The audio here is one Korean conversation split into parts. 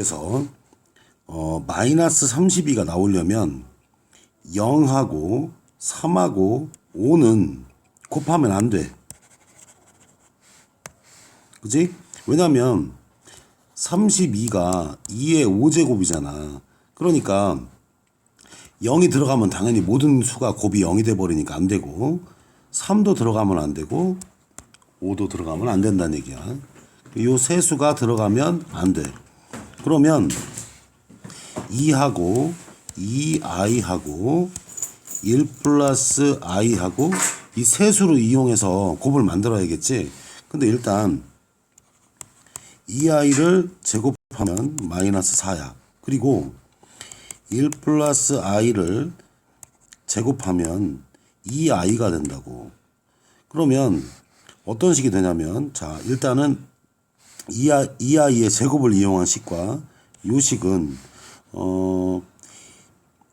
그래서 어, 마이너스 32가 나오려면 0하고 3하고 5는 곱하면 안 돼. 그지? 왜냐면 32가 2의 5제곱이잖아. 그러니까 0이 들어가면 당연히 모든 수가 곱이 0이 돼 버리니까 안 되고 3도 들어가면 안 되고 5도 들어가면 안 된다는 얘기야. 요 세 수가 들어가면 안 돼. 그러면 2하고 2i하고 1 플러스 i하고 이 세 수를 이용해서 곱을 만들어야겠지. 근데 일단 2i를 제곱하면 마이너스 4야. 그리고 1 플러스 i를 제곱하면 2i가 된다고. 그러면 어떤 식이 되냐면 자 일단은 2i, 2i의 제곱을 이용한 식과 요 식은 어,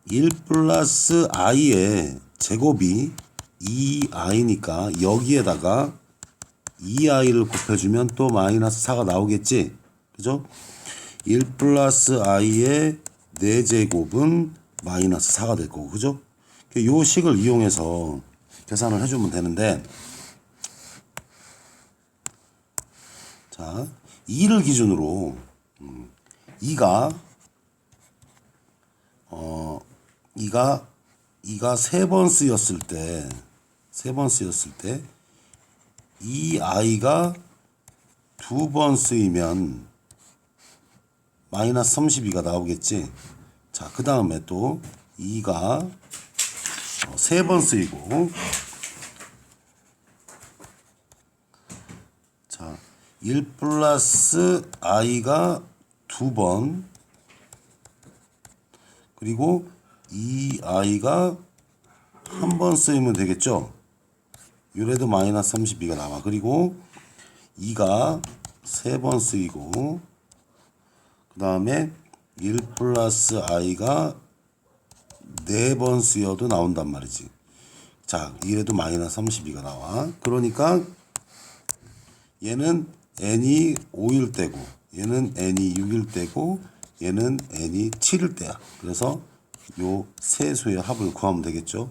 1 플러스 i의 제곱이 2i니까 여기에다가 2i를 곱해주면 또 마이너스 4가 나오겠지. 그죠? 1 플러스 i의 4제곱은 마이너스 4가 될 거고, 그죠? 요 식을 이용해서 계산을 해주면 되는데, 자, 2를 기준으로, 음, 2가, 어, 2가, 2가 세 번 쓰였을 때, 세 번 쓰였을 때, 이 아이가 두 번 쓰이면 마이너스 32가 나오겠지. 자, 그 다음에 또 2가 세 번 쓰이고 자, 1 플러스 i가 두 번 그리고 이 i가 한 번 쓰이면 되겠죠. 요래도 마이너스 32가 나와. 그리고 2가 세 번 쓰이고 그 다음에 1 플러스 i가 네 번 쓰여도 나온단 말이지. 자, 이래도 마이너스 32가 나와. 그러니까 얘는 n이 5일 때고 얘는 n이 6일 때고 얘는 n이 7일 때야. 그래서 요 세 수의 합을 구하면 되겠죠.